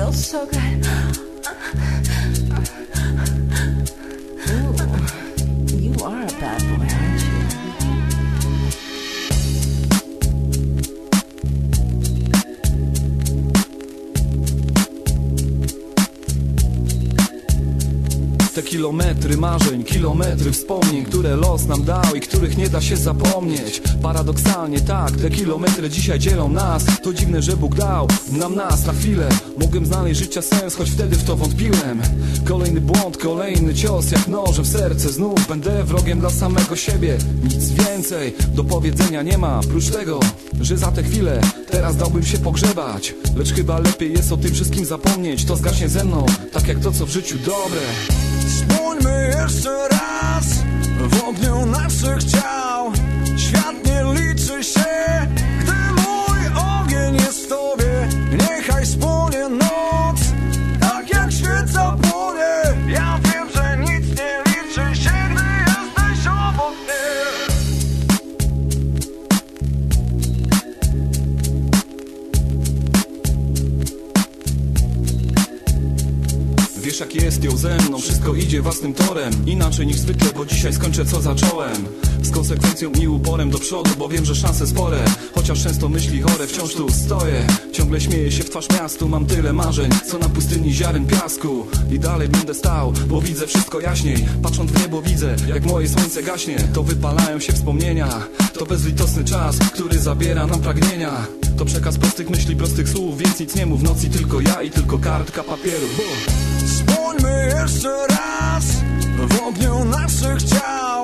feels so good. Te kilometry marzeń, kilometry wspomnień Które los nam dał i których nie da się zapomnieć. Paradoksalnie tak, te kilometry dzisiaj dzielą nas. To dziwne, że Bóg dał nam nas na chwilę. Mogłem znaleźć życia sens, choć wtedy w to wątpiłem. Kolejny błąd, kolejny cios jak nożem w serce. Znów będę wrogiem dla samego siebie. Nic więcej do powiedzenia nie ma Prócz tego, że za te chwile teraz dałbym się pogrzebać. Lecz chyba lepiej jest o tym wszystkim zapomnieć. To zgaśnie ze mną, tak jak to co w życiu dobre Spójmy jeszcze raz w ogniu naszych ciał Wiesz jak jest ją ze mną, wszystko idzie własnym torem. Inaczej niż zwykle, bo dzisiaj skończę co zacząłem. Z konsekwencją i uporem do przodu, bo wiem, że szanse spore. Chociaż często myśli chore, wciąż tu stoję. Ciągle śmieję się w twarz miastu, mam tyle marzeń Co na pustyni ziaren piasku. I dalej będę stał, bo widzę wszystko jaśniej. Patrząc w niebo widzę, jak moje słońce gaśnie. To wypalają się wspomnienia To bezlitosny czas, który zabiera nam pragnienia. To przekaz prostych myśli, prostych słów, więc nic nie mów W nocy tylko ja i tylko kartka papieru. Bo... Spójmy jeszcze raz w ogniu naszych ciał